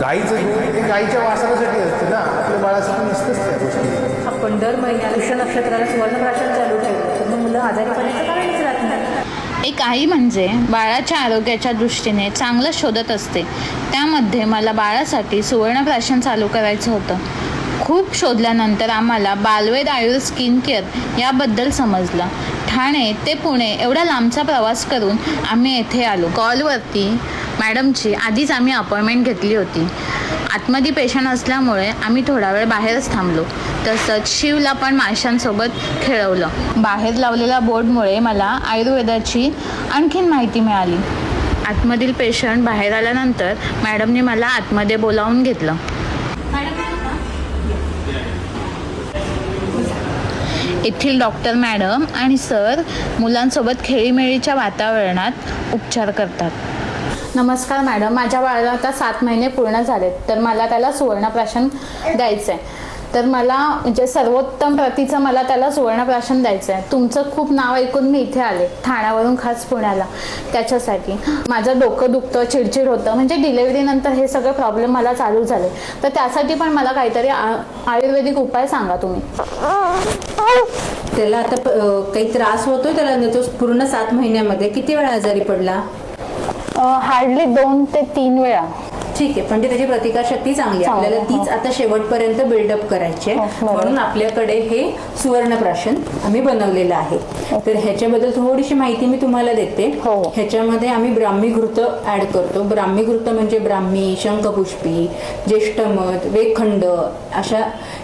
गाईचं दूध हे गाईच्या वासरासाठी असते ना. आपल्या बाळासाठी नसतंच त्या गोष्टी. आपण दर महिन्याला पुष्य नक्षत्राला सुवर्णप्राशन चालू ठेवलं तर मग मुलं आजारी पडण्याचं कारणच राहत नाही. एक आई म्हणजे बाळाच्या आरोग्याच्या दृष्टीने चांगलं शोधत असते. त्यामध्ये मला बाळासाठी सुवर्णप्राशन चालू करायचं होतं. खूप शोधल्यानंतर आम्हाला बालवेद आयुर स्किन केअर याबद्दल समजलं. ठाणे ते पुणे एवढा लांबचा प्रवास करून आम्ही येथे आलो. कॉलवरती मॅडमची आधीच आम्ही अपॉइंटमेंट घेतली होती. आतमध्ये पेशंट असल्यामुळे आम्ही थोडा वेळ बाहेरच थांबलो. तसंच शिवला पण माशांसोबत खेळवलं. बाहेर लावलेल्या बोर्डमुळे मला आयुर्वेदाची आणखीन माहिती मिळाली. आतमधील पेशंट बाहेर आल्यानंतर मॅडमने मला आतमध्ये बोलावून घेतलं. येथील डॉक्टर मॅडम आणि सर मुलांसोबत खेळीमेळीच्या वातावरणात उपचार करतात. नमस्कार मॅडम माझ्या बाळाला आता सात महिने पूर्ण झालेत तर मला त्याला सुवर्णप्राशन द्यायचं आहे तर मला म्हणजे सर्वोत्तम प्रतीचं मला त्याला सुवर्णप्राशन द्यायचं आहे तुमचं खूप नाव ऐकून मी इथे आले ठाण्यावरून खास पुण्याला त्याच्यासाठी. माझं डोकं दुखतं चिडचिड होतं म्हणजे डिलेवरीनंतर हे सगळे प्रॉब्लेम मला चालू झाले. तर त्यासाठी पण मला काहीतरी आ- आयुर्वेदिक उपाय सांगा तुम्ही. त्याला आता काही त्रास होतोय त्याला तो पूर्ण सात महिन्यामध्ये. किती वेळा आजारी पडला? हार्डली दोन ते तीन वेळा. ठीक आहे पण ते त्याची प्रतिकारशक्ती चांगली आहे. आपल्याला तीच आता शेवटपर्यंत बिल्डअप करायची आहे. हो. म्हणून आपल्याकडे हे सुवर्णप्राशन आम्ही बनवलेलं आहे. तर ह्याच्याबद्दल थोडीशी माहिती मी तुम्हाला देते. हो, हो. ह्याच्यामध्ये आम्ही ब्राह्मीघृत ऍड करतो. ब्राह्मीघृत म्हणजे ब्राह्मी शंखपुष्पी ज्येष्ठमध वेखंड अशा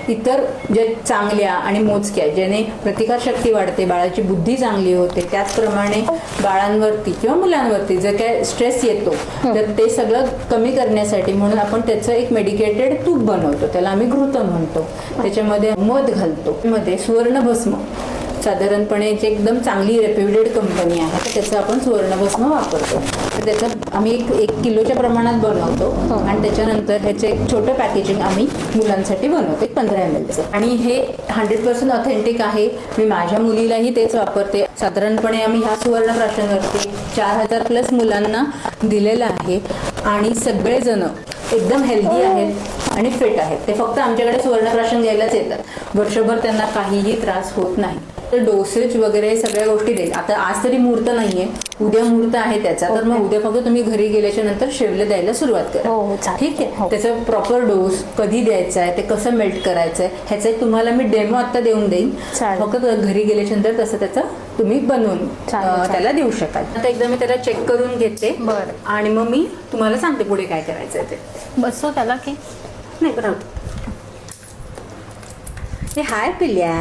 इतर जे चांगल्या आणि मोजक्या ज्याने प्रतिकारशक्ती वाढते बाळाची बुद्धी चांगली होते त्याचप्रमाणे बाळांवरती किंवा मुलांवरती जे काय स्ट्रेस येतो तर ते सगळं कमी करण्यासाठी म्हणून आपण त्याचं एक मेडिकेटेड तूप बनवतो. त्याला आम्ही घृत म्हणतो. त्याच्यामध्ये मध घालतो. मध्ये सुवर्णभस्म. साधारणपणे जे एकदम चांगली रेप्युटेड कंपनी आहे तर त्याचं आपण सुवर्णभस्म वापरतो. तर त्याचं आम्ही एक एक किलोच्या प्रमाणात बनवतो. आणि त्याच्यानंतर ह्याचं एक छोटं पॅकेजिंग आम्ही मुलांसाठी बनवतो. एक पंधरा एम एलचं आणि हे हंड्रेड पर्सेंट ऑथेंटिक आहे. मी माझ्या मुलीलाही तेच वापरते. साधारणपणे आम्ही ह्या सुवर्ण प्राशनवरती चार हजार प्लस मुलांना दिलेलं आहे. आणि सगळेजण एकदम हेल्दी आहेत आणि फिट आहेत. ते फक्त आमच्याकडे सुवर्णप्राशन घ्यायलाच येतात. वर्षभर त्यांना काहीही त्रास होत नाही. तर डोसेज वगैरे सगळ्या गोष्टी देईल. आता आज तरी मुहूर्त नाहीये. उद्या मुहूर्त आहे त्याचा. तर मग उद्या फक्त तुम्ही घरी गेल्याच्यानंतर शेवले द्यायला सुरुवात करा. हो, हो. ठीक आहे? हो. त्याचा प्रॉपर डोस कधी द्यायचा आहे ते कसं मेल्ट करायचं आहे ह्याचा एक तुम्हाला मी डेमो आता देऊन देईन. फक्त घरी गेल्याच्यानंतर तसं त्याचं तुम्ही बनवून. त्याला देऊ शकाल. आता एकदा मी त्याला चेक करून घेते. बरं. आणि मग मी तुम्हाला सांगते पुढे काय करायचं आहे ते. बसतो त्याला की. नाही बरं हे हाय पिल्या.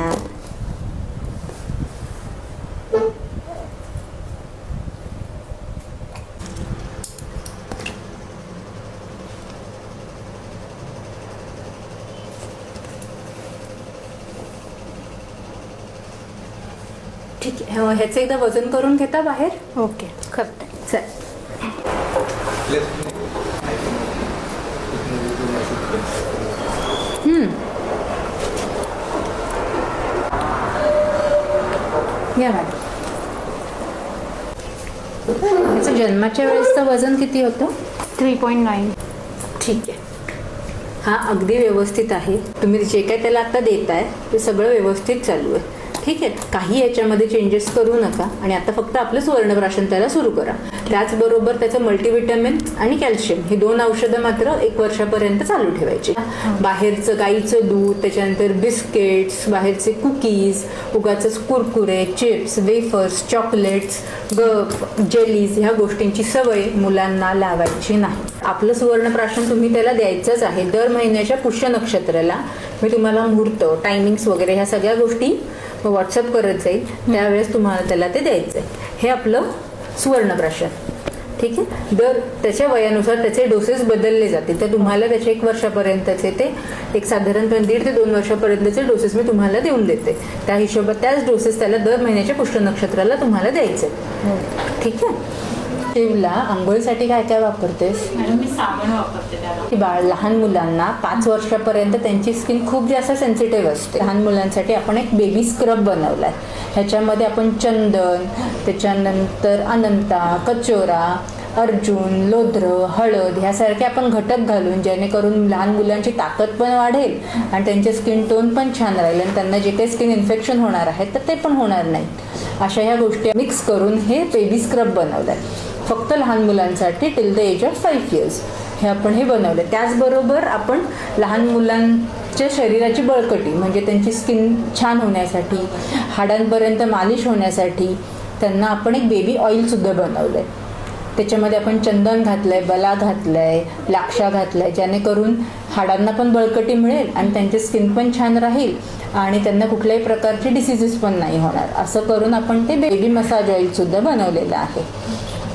ठीक आहे ह्याचं एकदा वजन करून घेता बाहेर? ओके. करते. चल. या मॅडम. ह्याचं जन्माच्या वेळेसचं वजन किती होतं? Three point nine. ठीक आहे. हा अगदी व्यवस्थित आहे. तुम्ही जे काय त्याला आता देताय ते सगळं व्यवस्थित चालू आहे. ठीक आहे काही याच्यामध्ये चेंजेस करू नका आणि आता फक्त आपलं सुवर्णप्राशन त्याला सुरू करा. त्याचबरोबर त्याचं मल्टीव्हिटॅमिन आणि कॅल्शियम ही दोन औषधं मात्र एक वर्षापर्यंत चालू ठेवायची. बाहेरचं गाईचं दूध त्याच्यानंतर बिस्किट्स बाहेरचे कुकीज उगाच कुरकुरे चिप्स वेफर्स चॉकलेट्स गप जेलीज ह्या गोष्टींची सवय मुलांना लावायची नाही. आपलं सुवर्णप्राशन तुम्ही त्याला द्यायचंच आहे. दर महिन्याच्या पुष्य नक्षत्राला मी तुम्हाला मुहूर्त टायमिंग्स वगैरे ह्या सगळ्या गोष्टी व्हॉट्सअप करत जाईल. त्यावेळेस तुम्हाला त्याला ते द्यायचं आहे हे आपलं सुवर्णप्राशन. ठीक आहे? दर त्याच्या वयानुसार त्याचे डोसेस बदलले जातील. तर तुम्हाला त्याचे एक वर्षापर्यंतचे ते एक साधारणपणे दीड ते दोन वर्षापर्यंतचे डोसेस मी तुम्हाला देऊन देते. त्या हिशोबात त्याच डोसेस त्याला दर महिन्याच्या पुष्य नक्षत्राला तुम्हाला द्यायचे ठीक आहे? शिवला आंघोळीसाठी काय काय वापरतेस? मॅडम मी साबण वापरते त्याला. की बाळ लहान मुलांना पाच वर्षापर्यंत त्यांची स्किन खूप जास्त सेन्सिटिव्ह असते. लहान मुलांसाठी आपण एक बेबी स्क्रब बनवलाय. ह्याच्यामध्ये आपण चंदन त्याच्यानंतर अनंता कचोरा अर्जुन लोद्र हळद ह्यासारखे आपण घटक घालून जेणेकरून लहान मुलांची ताकद पण वाढेल आणि त्यांचे स्किन टोन पण छान राहील आणि त्यांना जे काही स्किन इन्फेक्शन होणार आहे तर ते पण होणार नाहीत. अशा ह्या गोष्टी मिक्स करून हे बेबी स्क्रब बनवलं आहे फक्त लहान मुलांसाठी till the age of five years हे आपण हे बनवलं. त्याचबरोबर आपण लहान मुलांच्या शरीराची बळकटी म्हणजे त्यांची स्किन छान होण्यासाठी हाडांपर्यंत मालिश होण्यासाठी त्यांना आपण एक बेबी ऑइलसुद्धा बनवलं आहे त्याच्यामध्ये आपण चंदन घातलंय बला घातलंय लाक्षा घातलाय जेणेकरून हाडांना पण बळकटी मिळेल आणि त्यांची स्किन पण छान राहील आणि त्यांना कुठल्याही प्रकारचे डिसिजेस पण नाही होणार. असं करून आपण ते बेबी मसाज ऑइलसुद्धा बनवलेलं आहे.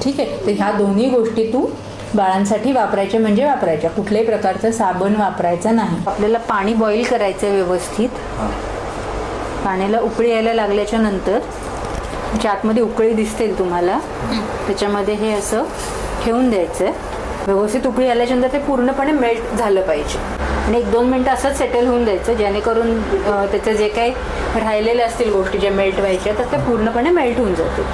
ठीक आहे. तर ह्या दोन्ही गोष्टी तू बाळांसाठी वापरायच्या म्हणजे वापरायच्या. कुठल्याही प्रकारचं साबण वापरायचा नाही. आपल्याला पाणी बॉईल करायचं आहे व्यवस्थित पाण्याला उकळी यायला लागल्याच्या नंतर आतमध्ये उकळी दिसतील तुम्हाला. त्याच्यामध्ये हे असं ठेवून द्यायचं व्यवस्थित उकळी आल्याच्यानंतर ते पूर्णपणे मेल्ट झालं पाहिजे. आणि एक दोन मिनटं असंच सेटल होऊन द्यायचं. जेणेकरून त्याचं जे काही राहिलेले असतील गोष्टी ज्या मेल्ट व्हायच्या तर ते पूर्णपणे मेल्ट होऊन जातील.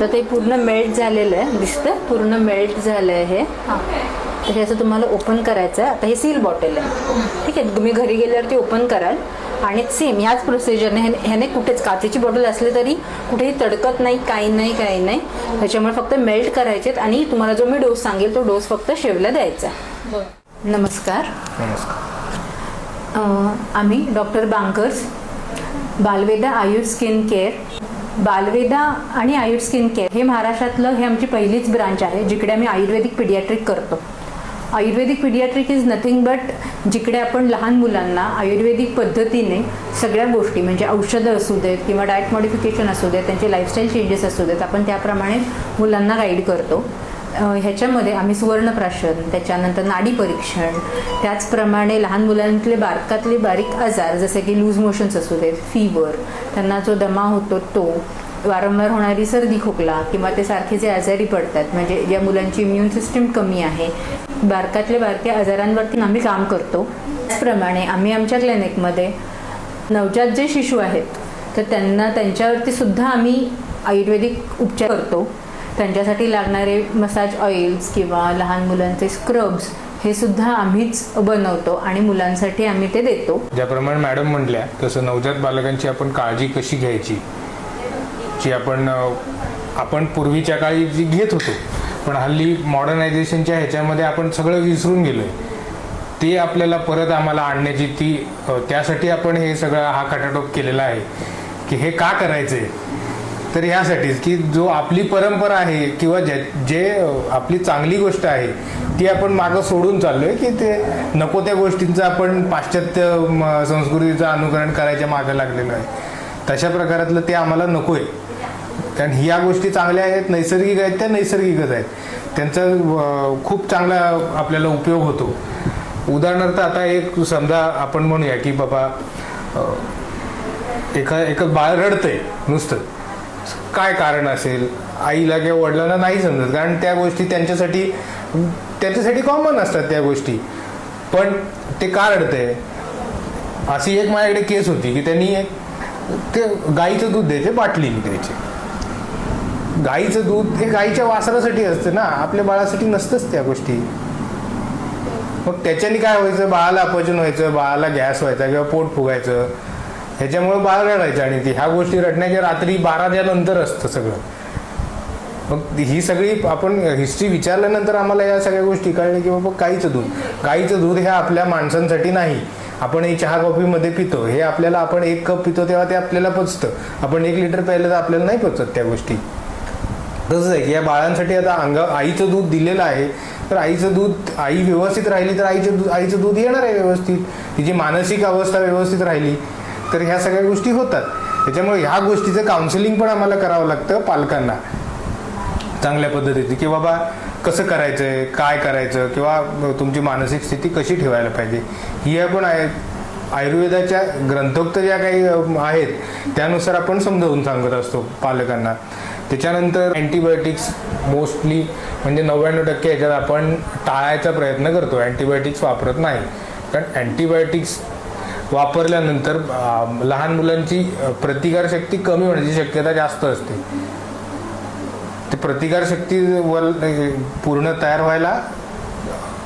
आता ते पूर्ण मेल्ट झालेलं आहे दिसतं पूर्ण मेल्ट झालं आहे हे. तर हे असं तुम्हाला ओपन करायचं आहे आता हे सील बॉटल आहे. ठीक आहे? तुम्ही घरी गेल्यावरती ओपन कराल. आणि सेम ह्याच प्रोसिजरने ह्याने कुठेच काचेची बॉटल असली तरी कुठेही तडकत नाही काही नाही काही नाही. त्याच्यामुळे फक्त मेल्ट करायचेत आणि तुम्हाला जो मी डोस सांगेल तो डोस फक्त शेवला द्यायचा नमस्कार. नमस्कार. अ, आम्ही doctor Bankar's Balveda Ayush skin care Balveda आणि आयुष स्किन केअर हे महाराष्ट्रातलं हे आमची पहिलीच ब्रांच आहे जिकडे आम्ही आयुर्वेदिक पिडियाट्रिक करतो. Ayurvedic pediatric is nothing but जिकडे आपण लहान मुलांना आयुर्वेदिक पद्धतीने सगळ्या गोष्टी म्हणजे औषधं असू देत किंवा डाएट मॉडिफिकेशन असू देत त्यांचे लाईफस्टाईल चेंजेस असू देत आपण त्याप्रमाणे मुलांना गाईड करतो. ह्याच्यामध्ये आम्ही सुवर्णप्राशन त्याच्यानंतर नाडी परीक्षण त्याचप्रमाणे लहान मुलांतले बारकातले बारीक आजार जसे की लूज मोशन्स असू देत फीवर त्यांना जो दमा होतो तो वारंवार होणारी सर्दी खोकला किंवा ते सारखे जे आजारी पडतात म्हणजे ज्या मुलांची इम्युन सिस्टीम कमी आहे बारकातले बारक्या आजारांवरती आम्ही काम करतो. त्याचप्रमाणे आम्ही आमच्या क्लिनिकमध्ये नवजात जे शिशू आहेत तर त्यांना त्यांच्यावरती सुद्धा आम्ही आयुर्वेदिक उपचार करतो. त्यांच्यासाठी लागणारे मसाज ऑइल्स किंवा लहान मुलांचे स्क्रब्स हे सुद्धा आम्हीच बनवतो आणि मुलांसाठी आम्ही ते देतो. ज्याप्रमाणे मॅडम म्हटल्या तसं नवजात बालकांची आपण काळजी कशी घ्यायची? जी आपण आपण पूर्वीच्या काळी जी घेत होतो पण हल्ली मॉडर्नायझेशनच्या ह्याच्यामध्ये आपण सगळं विसरून गेलो आहे ते आपल्याला परत आम्हाला आणण्याची ती त्यासाठी आपण हे सगळं हा खटाटोप केलेला आहे. की हे का करायचं आहे तर ह्यासाठीच की जो आपली परंपरा आहे किंवा जे जे आपली चांगली गोष्ट आहे ती आपण मागं सोडून चाललोय की ते नको त्या गोष्टींचं आपण पाश्चात्य म, संस्कृतीचं अनुकरण करायच्या मागं लागलेलं आहे. तशा प्रकारातलं ते आम्हाला नकोय. कारण ह्या गोष्टी चांगल्या आहेत नैसर्गिक आहेत त्या नैसर्गिकच आहेत. त्यांचा खूप चांगला आपल्याला उपयोग होतो. उदाहरणार्थ आता एक समजा आपण म्हणूया की बाबा एका एक बाळ रडतंय नुसतं. काय कारण असेल? आईला किंवा वडिलांना नाही समजत कारण त्या गोष्टी त्यांच्यासाठी त्याच्यासाठी कॉमन असतात त्या गोष्टी. पण ते का रडतंय? अशी एक माझ्याकडे केस होती की त्यांनी एक ते गाईचं दूध द्यायचे बाटली द्यायचे गाईचं दूध हे गाईच्या वासरासाठी असतं ना आपल्या बाळासाठी नसतंच त्या गोष्टी. मग त्याच्याने काय व्हायचं? बाळाला अपचन व्हायचं बाळाला गॅस व्हायचा किंवा पोट फुगायचं. ह्याच्यामुळे बाळ रडायचं आणि ती ह्या गोष्टी रडण्याच्या रात्री बाराच्या नंतर असतं सगळं. मग ही सगळी आपण हिस्ट्री विचारल्यानंतर आम्हाला या सगळ्या गोष्टी कळल्या की बाबा गाईचं दूध गाईचं दूध हे आपल्या माणसांसाठी नाही. आपण हे चहा कॉफीमध्ये पितो हे आपल्याला आपण एक कप पितो तेव्हा ते आपल्याला पचतं. आपण एक लिटर प्यायलं तर आपल्याला नाही पचत त्या गोष्टी. तसंच आहे की या बाळांसाठी आता अंग आईचं दूध दिलेलं आहे तर आईचं दूध आई व्यवस्थित राहिली तर आईचं दूध आईचं दूध येणार आहे व्यवस्थित. तिची मानसिक अवस्था व्यवस्थित राहिली. तर ह्या सगळ्या गोष्टी होतात. त्याच्यामुळे ह्या गोष्टीचं काउन्सिलिंग पण आम्हाला करावं लागतं पालकांना. चांगल्या पद्धतीची की बाबा कसं करायचं आहे काय करायचं किंवा तुमची मानसिक स्थिती कशी ठेवायला पाहिजे. ही पण आहे आयुर्वेदाच्या ग्रंथोक्त ज्या काही आहेत त्यानुसार आपण समजावून सांगत असतो पालकांना. त्याच्यानंतर अँटीबायोटिक्स मोस्टली म्हणजे नव्याण्णव टक्के ह्याच्यात आपण टाळायचा प्रयत्न करतो. अँटीबायोटिक्स वापरत नाही. कारण अँटीबायोटिक्स वापरल्यानंतर लहान मुलांची प्रतिकारशक्ती कमी होण्याची शक्यता जास्त असते. ते प्रतिकारशक्ती वर पूर्ण तयार व्हायला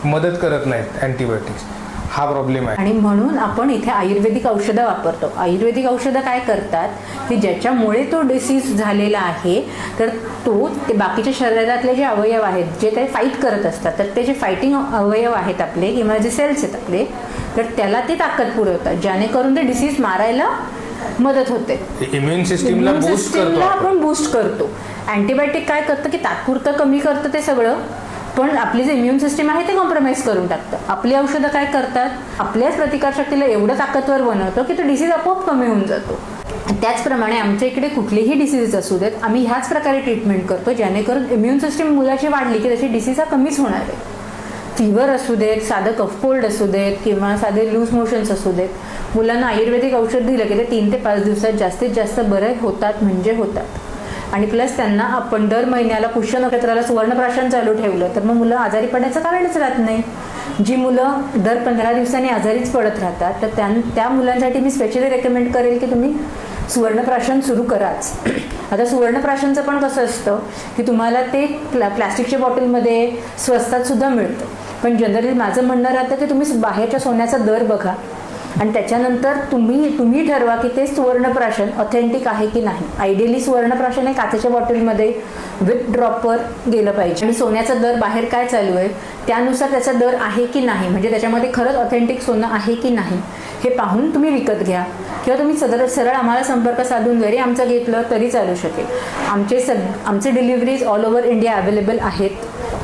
मदत करत नाहीत अँटीबायोटिक्स. हा प्रॉब्लेम आहे. आणि म्हणून आपण इथे आयुर्वेदिक औषधं वापरतो. आयुर्वेदिक औषधं काय करतात? की ज्याच्यामुळे तो डिसीज झालेला आहे तर तो ते बाकीच्या शरीरातले जे अवयव आहेत जे ते फाईट करत असतात तर ते जे फायटिंग अवयव आहेत आपले किंवा जे सेल्स आहेत आपले तर त्याला ते ताकद पुरवतात जेणेकरून ते डिसीज मारायला मदत होते. इम्युन सिस्टीमला बूस्ट आपण. बूस्ट करतो. अँटीबायोटिक काय करतं की तात्पुरतं कमी करतं ते सगळं पण आपली जे इम्युन सिस्टीम आहे ते कॉम्प्रोमाइज करून टाकतं. आपली औषधं काय करतात? आपल्याच प्रतिकारशक्तीला एवढं ताकदवर बनवतं की तो डिसीज आपोआप कमी होऊन जातो. त्याचप्रमाणे आमच्या इकडे कुठलेही डिसीजेस असू देत आम्ही ह्याच प्रकारे ट्रीटमेंट करतो जेणेकरून इम्युन सिस्टीम मुलाची वाढली की त्याची डिसीज हा कमीच होणार आहे. फिवर असू देत साधं कफ कोल्ड असू देत किंवा साधे लूज मोशन्स असू देत मुलांना आयुर्वेदिक औषध दिलं की ते तीन ते पाच दिवसात जास्तीत जास्त बरे होतात म्हणजे होतात. आणि प्लस त्यांना आपण दर महिन्याला पुष्य नक्षत्राला सुवर्णप्राशन चालू ठेवलं तर मग मुलं आजारी पडण्याचं कारणच राहत नाही. जी मुलं दर पंधरा दिवसांनी आजारीच पडत राहतात तर त्या त्या मुलांसाठी मी स्पेशली रेकमेंड करेल की तुम्ही सुवर्णप्राशन सुरू कराच. आता सुवर्णप्राशनचं पण कसं असतं की तुम्हाला ते प्ला प्लॅस्टिकच्या बॉटलमध्ये स्वस्तात सुद्धा मिळतं. पण जनरली माझं म्हणणं राहतं की तुम्ही बाहेरच्या सोन्याचा दर बघा. आणि त्याच्यानंतर तुम्ही तुम्ही ठरवा की ते सुवर्णप्राशन ऑथेंटिक आहे की नाही. आयडियली सुवर्णप्राशन हे काचेच्या बॉटलमध्ये विथ ड्रॉपवर गेलं पाहिजे. आणि सोन्याचा दर बाहेर काय चालू आहे? त्यानुसार त्याचा दर आहे की नाही? म्हणजे त्याच्यामध्ये खरंच ऑथेंटिक सोनं आहे की नाही? हे पाहून तुम्ही विकत घ्या. किंवा तुम्ही सदर सरळ आम्हाला संपर्क साधून जरी आमचं घेतलं तरी चालू शकेल. आमचे सग आमचे deliveries all over India available आहेत.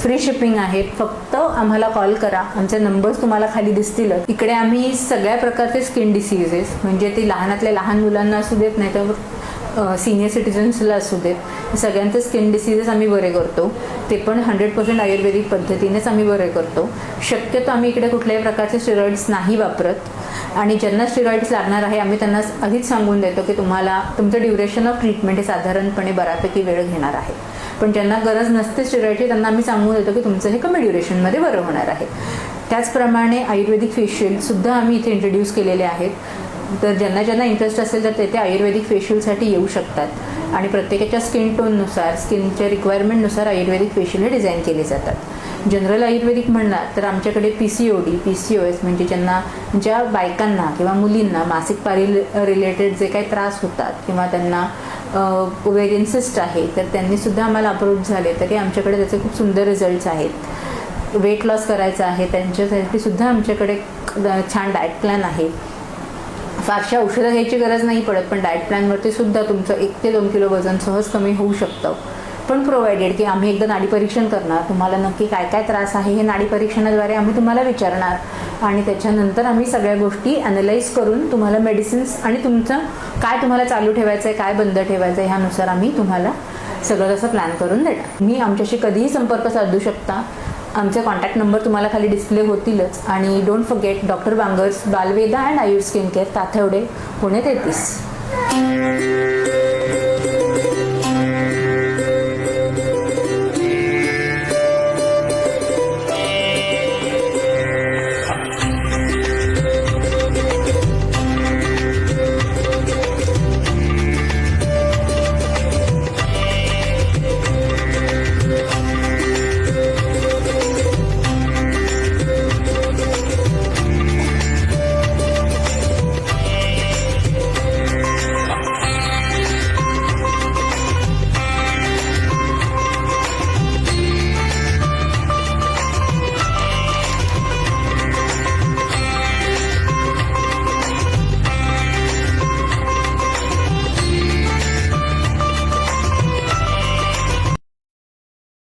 फ्री शिपिंग आहे. फक्त आम्हाला कॉल करा. आमचे नंबर्स तुम्हाला खाली दिसतीलच. इकडे आम्ही सगळ्या प्रकारचे स्किन डिसीजेस म्हणजे ती लहानातल्या लहान मुलांना असू देत नाही तर सिनियर सिटीजन्सला असू देत सगळ्यांचे स्किन डिसीजेस आम्ही बरे करतो. ते पण हंड्रेड पर्सेंट आयुर्वेदिक पद्धतीनेच आम्ही बरे करतो. शक्यतो आम्ही इकडे कुठल्याही प्रकारचे स्टिरॉइड्स नाही वापरत. आणि ज्यांना स्टिरॉइड्स लागणार आहे आम्ही त्यांना आधीच सांगून देतो की तुम्हाला तुमचं ड्युरेशन ऑफ ट्रीटमेंट हे साधारणपणे बऱ्यापैकी वेळ घेणार आहे. पण ज्यांना गरज नसते स्टेरॉईडची त्यांना आम्ही सांगून देतो की तुमचं हे कमी ड्युरेशनमध्ये बरं होणार आहे. त्याचप्रमाणे आयुर्वेदिक फेशियलसुद्धा आम्ही इथे इंट्रोड्यूस केलेले आहेत. तर ज्यांना ज्यांना इंटरेस्ट असेल तर ते ते आयुर्वेदिक फेशियलसाठी येऊ शकतात. आणि प्रत्येकाच्या स्किन टोननुसार स्किनच्या रिक्वायरमेंटनुसार आयुर्वेदिक फेशियल हे डिझाईन केले जातात. जनरल आयुर्वेदिक म्हणला तर आमच्याकडे P C O D P C O S म्हणजे ज्यांना ज्या बायकांना किंवा मुलींना मासिक पारी रिलेटेड जे काही त्रास होतात किंवा त्यांना ओवेरियन आहे तर त्यांनी सुद्धा आम्हाला अप्रोच झाले. तरी आमच्याकडे त्याचे खूप सुंदर रिझल्ट्स आहेत. वेट लॉस करायचं आहे त्यांच्यासाठी सुद्धा आमच्याकडे छान डाएट प्लॅन आहे. फारशा औषधं घ्यायची गरज नाही पडत पण डाएट प्लॅनवरती सुद्धा तुमचं एक ते दोन किलो वजन सहज कमी होऊ शकतं. पण प्रोव्हाइडेड की आम्ही एकदा नाडी परीक्षण करणार. तुम्हाला नक्की काय काय त्रास आहे हे नाडी परीक्षणाद्वारे आम्ही तुम्हाला विचारणार. आणि त्याच्यानंतर आम्ही सगळ्या गोष्टी अनालाइज करून तुम्हाला मेडिसिन्स आणि तुमचं काय तुम्हाला चालू ठेवायचं आहे काय बंद ठेवायचं आहे ह्यानुसार आम्ही तुम्हाला सगळं तसं प्लॅन करून देणार. मी आमच्याशी कधीही संपर्क साधू शकता. आमचे कॉन्टॅक्ट नंबर तुम्हाला खाली डिस्प्ले होतीलच. आणि don't forget doctor Bangar's Balveda and Ayur skin care Tathawade Pune तेहतीस.